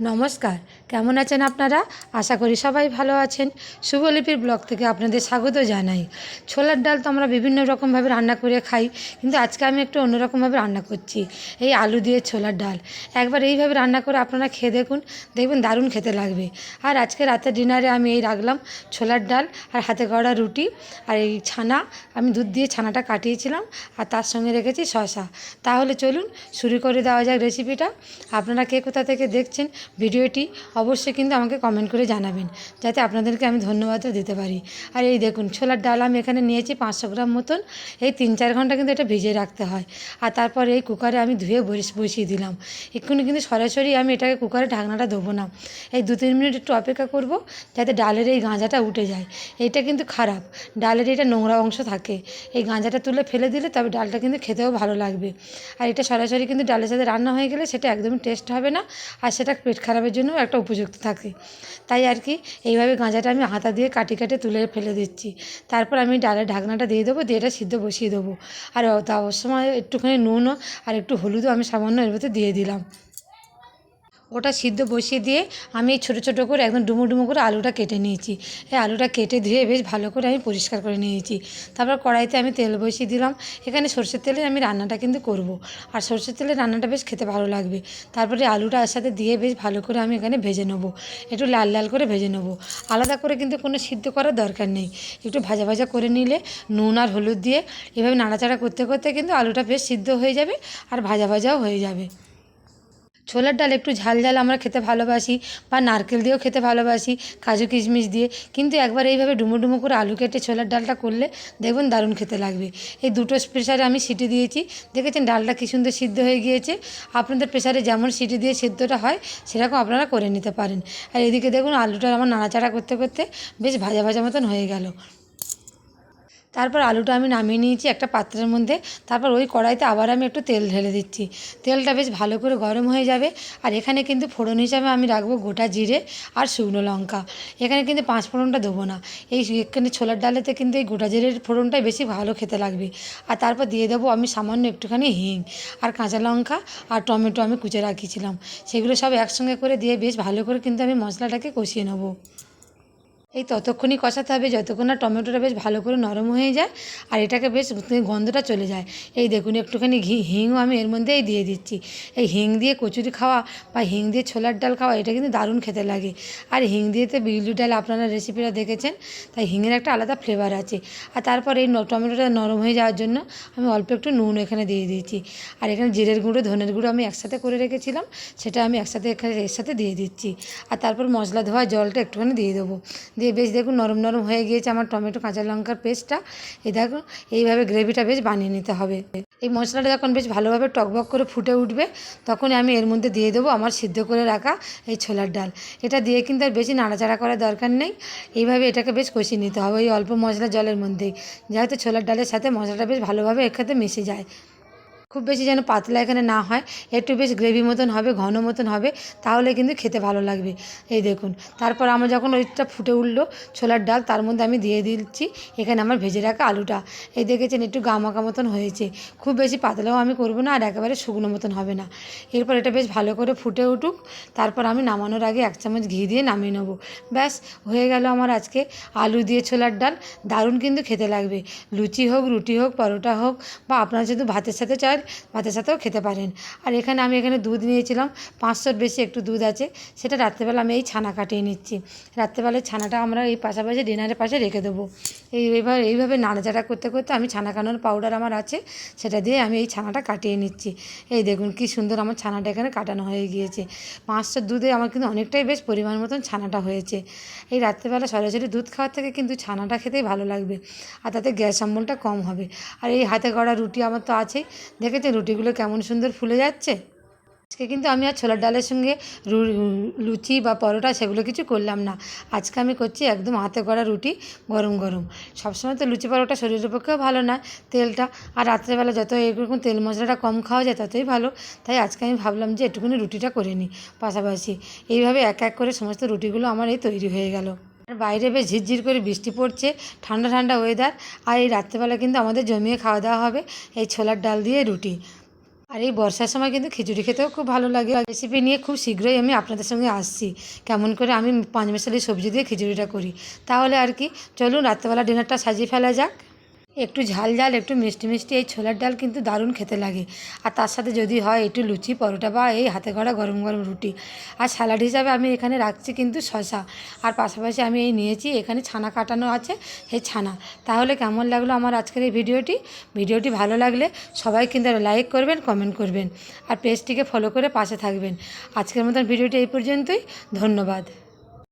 নমস্কার কেমন আছেন আপনারা? আশা করি সবাই ভালো আছেন। শুভলিপির ব্লগ থেকে আপনাদের স্বাগত জানাই। ছোলার ডাল তো আমরা বিভিন্ন রকমভাবে রান্না করে খাই, কিন্তু আজকে আমি একটু অন্যরকমভাবে রান্না করছি। এই আলু দিয়ে ছোলার ডাল। একবার এইভাবে রান্না করে আপনারা খেয়ে দেখুন, দেখবেন দারুণ খেতে লাগবে। আর আজকে রাতের ডিনারে আমি এই রাখলাম ছোলার ডাল আর হাতে গড়া রুটি আর এই ছানা। আমি দুধ দিয়ে ছানাটা কাটিয়েছিলাম আর তার সঙ্গে রেখেছি শশা তাহলে চলুন শুরু করে দেওয়া যাক রেসিপিটা। আপনারা কে কোথা থেকে দেখছেন ভিডিওটি অবশ্যই কিন্তু আমাকে কমেন্ট করে জানাবেন, যাতে আপনাদেরকে আমি ধন্যবাদও দিতে পারি। আর এই দেখুন, ছোলার ডাল আমি এখানে নিয়েছি পাঁচশো গ্রাম মতন, এই তিন চার ঘণ্টা কিন্তু এটা ভিজিয়ে রাখতে হয়। আর তারপর এই কুকারে আমি ধুয়ে বস- বসিয়ে দিলাম। এক্ষুনি কিন্তু সরাসরি আমি এটাকে কুকারে ঢাকনাটা দেবো না। এই দু তিন মিনিট একটু অপেক্ষা করব, যাতে ডালের এই গাঁজাটা উঠে যায়। এইটা কিন্তু খারাপ, ডালের এটা নোংরা অংশ থাকে। এই গাঁজাটা তুলে ফেলে দিলে তবে ডালটা কিন্তু খেতেও ভালো লাগবে। আর এটা সরাসরি কিন্তু ডালের সাথে রান্না হয়ে গেলে সেটা একদমই টেস্ট হবে না, আর সেটা পেট খারাপের জন্য একটা উপযুক্ত থাকে তাই আর কি এইভাবে গাঁজাটা আমি হাতা দিয়ে কাটি কাটে তুলে ফেলে দিচ্ছি। তারপর আমি ডালের ঢাকনাটা দিয়ে দেবো, দিয়ে এটা সিদ্ধ বসিয়ে দেবো। আর তা সময় একটুখানি নুনও আর একটু হলুদও আমি সামান্য এর মধ্যে দিয়ে দিলাম। ওটা সিদ্ধ বসিয়ে দিয়ে আমি ছোটো ছোটো করে একদম ডুমো ডুমো করে আলুটা কেটে নিয়েছি। এই আলুটা কেটে ধুয়ে বেশ ভালো করে আমি পরিষ্কার করে নিয়েছি। তারপর কড়াইতে আমি তেল বসিয়ে দিলাম। এখানে সর্ষের তেলে আমি রান্নাটা কিন্তু করব। আর সর্ষের তেলে রান্নাটা বেশ খেতে ভালো লাগবে। তারপরে আলুটা সাথে দিয়ে বেশ ভালো করে আমি এখানে ভেজে নেব। একটু লাল লাল করে ভেজে নেব। আলাদা করে কিন্তু কোনো সিদ্ধ করার দরকার নেই। একটু ভাজা ভাজা করে নিলে নুন আর হলুদ দিয়ে এভাবে নাড়াচাড়া করতে করতে কিন্তু আলুটা বেশ সিদ্ধ হয়ে যাবে আর ভাজা ভাজাও হয়ে যাবে। ছোলার ডাল একটু ঝাল ঝাল আমরা খেতে ভালোবাসি বা নারকেল দিয়েও খেতে ভালোবাসি, কাজু কিশমিশ দিয়ে। কিন্তু একবার এইভাবে ডুমো ডুমো করে আলু কেটে ছোলার ডালটা করলে দেখবেন দারুণ খেতে লাগবে। এই দুটো প্রেশারে আমি সিটি দিয়েছি। দেখেছেন ডালটা কী সুন্দর সিদ্ধ হয়ে গিয়েছে? আপনাদের প্রেশারে যেমন সিটি দিয়ে সিদ্ধটা হয়, সেরকম আপনারা করে নিতে পারেন। আর এদিকে দেখুন আলুটা আমার নাড়াচাড়া করতে করতে বেশ ভাজা ভাজা মতন হয়ে গেল। তারপর আলুটা আমি নামিয়ে নিয়েছি একটা পাত্রের মধ্যে। তারপর ওই কড়াইতে আবার আমি একটু তেল ঢেলে দিচ্ছি। তেলটা বেশ ভালো করে গরম হয়ে যাবে। আর এখানে কিন্তু ফোড়ন হিসাবে আমি রাখব গোটা জিরে আর শুকনো লঙ্কা। এখানে কিন্তু পাঁচ ফোড়নটা দেবো না। এই এখানে ছোলার ডালেতে কিন্তু এই গোটা জিরের ফোড়নটাই বেশি ভালো খেতে লাগবে। আর তারপর দিয়ে দেবো আমি সামান্য একটুখানি হিং আর কাঁচা লঙ্কা আর টমেটো আমি কুচে রাখিয়েছিলাম সেগুলো সব একসঙ্গে করে দিয়ে বেশ ভালো করে কিন্তু আমি মশলাটাকে কষিয়ে নেব। এই ততক্ষণই কষাতে হবে, যতক্ষণ না টমেটোটা বেশ ভালো করে নরম হয়ে যায় আর এটাকে বেশ গন্ধটা চলে যায়। এই দেখুন, একটুখানি ঘি, হিংও আমি এর মধ্যেই দিয়ে দিচ্ছি। এই হিং দিয়ে কচুরি খাওয়া বা হিং দিয়ে ছোলার ডাল খাওয়া, এটা কিন্তু দারুণ খেতে লাগে। আর হিং দিয়ে তো বিউলি ডাল আপনারা রেসিপিটা দেখেছেন, তাই হিংয়ের একটা আলাদা ফ্লেভার আছে। আর তারপর এই টমেটোটা নরম হয়ে যাওয়ার জন্য আমি অল্প একটু নুন এখানে দিয়ে দিয়েছি। আর এখানে জিরের গুঁড়ো, ধনের গুঁড়ো আমি একসাথে করে রেখেছিলাম, সেটা আমি একসাথে এখানে, এর সাথে দিয়ে দিচ্ছি। আর তারপর মশলা ধোয়া জলটা একটুখানি দিয়ে দেবো। দিয়ে বেশ দেখুন নরম নরম হয়ে গিয়েছে আমার টমেটো, কাঁচা লঙ্কার পেস্টটা। এই দেখো, এইভাবে গ্রেভিটা বেশ বানিয়ে নিতে হবে। এই মশলাটা যখন বেশ ভালোভাবে টকবক করে ফুটে উঠবে, তখনই আমি এর মধ্যে দিয়ে দেবো আমার সিদ্ধ করে রাখা এই ছোলার ডাল। এটা দিয়ে কিন্তু আর বেশি নাড়াচাড়া করার দরকার নেই। এইভাবে এটাকে বেশ কষিয়ে নিতে হবে এই অল্প মশলা জলের মধ্যেই, যাতে ছোলার ডালের সাথে মশলাটা বেশ ভালোভাবে একসাথে মিশে যায়। খুব বেশি যেন পাতলা এখানে না হয়, একটু বেশ গ্রেভি মতন হবে, ঘন মতন হবে, তাহলে কিন্তু খেতে ভালো লাগবে। এই দেখুন, তারপর আমার যখন ওইটা ফুটে উঠল ছোলার ডাল, তার মধ্যে আমি দিয়ে দিচ্ছি এখানে আমার ভেজে রাখা আলুটা। এই দেখেছেন, একটু গামাকা মতন হয়েছে। খুব বেশি পাতলাও আমি করব না, আর একেবারে শুকনো মতন হবে না। এরপর এটা বেশ ভালো করে ফুটে উঠুক, তারপর আমি নামানোর আগে এক চামচ ঘি দিয়ে নামিয়ে নেব। ব্যাস, হয়ে গেল আমার আজকে আলু দিয়ে ছোলার ডাল। দারুণ কিন্তু খেতে লাগবে। লুচি হোক, রুটি হোক, পরোটা হোক, বা আপনারা যদি ভাতের সাথে চান ভাতের সাথেও খেতে পারেন। আর এখানে আমি এখানে দুধ নিয়েছিলাম, পাঁচশোর বেশি একটু দুধ আছে। সেটা রাত্রেবেলা আমি এই ছানা কাটিয়ে নিচ্ছি। রাত্রেবেলায় ছানাটা আমরা এই পাশাপাশি ডিনারের পাশে রেখে দেবো। এই এইভাবে এইভাবে নাড়াচাড়া করতে করতে আমি ছানা কাটানোর পাউডার আমার আছে, সেটা দিয়ে আমি এই ছানাটা কাটিয়ে নিচ্ছি। এই দেখুন কি সুন্দর আমার ছানাটা এখানে কাটানো হয়ে গিয়েছে। পাঁচশোর দুধে আমার কিন্তু অনেকটাই বেশ পরিমাণ মতন ছানাটা হয়েছে। এই রাত্রেবেলা সরাসরি দুধ খাওয়ার থেকে কিন্তু ছানাটা খেতেই ভালো লাগবে। আর তাতে গ্যাস অম্বলটা কম হবে। আর এই হাতে গড়া রুটি আমার তো আছেই। দেখেছেন রুটিগুলো কেমন সুন্দর ফুলে যাচ্ছে? আজকে কিন্তু আমি আর ছোলার ডালের সঙ্গে লুচি বা পরোটা সেগুলো কিছু করলাম না। আজকে আমি করছি একদম হাতে করা রুটি গরম গরম। সবসময় তো লুচি পরোটা শরীরের পক্ষেও ভালো না, তেলটা। আর রাত্রেবেলা যত এরকম তেল মশলাটা কম খাওয়া যায় ততই ভালো। তাই আজকে আমি ভাবলাম যে একটুখানি রুটিটা করে নিই পাশাপাশি। এইভাবে এক এক করে সমস্ত রুটিগুলো আমার এই তৈরি হয়ে গেল। বাইরে বেশ ঝিরঝির করে বৃষ্টি পড়ছে, ঠান্ডা ঠান্ডা ওয়েদার আর এই রাত্রেবেলা কিন্তু আমাদের জমিয়ে খাওয়া দাওয়া হবে এই ছোলার ডাল দিয়ে রুটি। আর এই বর্ষার সময় কিন্তু খিচুড়ি খেতেও খুব ভালো লাগে। রেসিপি নিয়ে খুব শীঘ্রই আমি আপনাদের সঙ্গে আসছি। কেমন করে আমি পাঁচ মেশালি সবজি দিয়ে খিচুড়িটা করি। তাহলে আর কি, চলুন রাত্রেবেলা ডিনারটা সাজিয়ে ফেলা যাক। একটু ঝাল ঝাল, একটু মিষ্টি মিষ্টি, এই ছোলার ডাল কিন্তু দারুণ খেতে লাগে। আর তার সাথে যদি হয় একটু লুচি, পরোটা বা এই হাতে গড়া গরম গরম রুটি। আর স্যালাড হিসাবে আমি এখানে রাখছি কিন্তু শশা আর পাশাপাশি আমি এই নিয়েছি এখানে ছানা কাটানো আছে সেই ছানা। তাহলে কেমন লাগল আমার আজকের এই ভিডিওটি? ভিডিওটি ভালো লাগলে সবাই কিন্তু লাইক করবেন, কমেন্ট করবেন। আর পেজটিকে ফলো করে পাশে থাকবেন। আজকের মতন ভিডিওটি এই পর্যন্তই। ধন্যবাদ।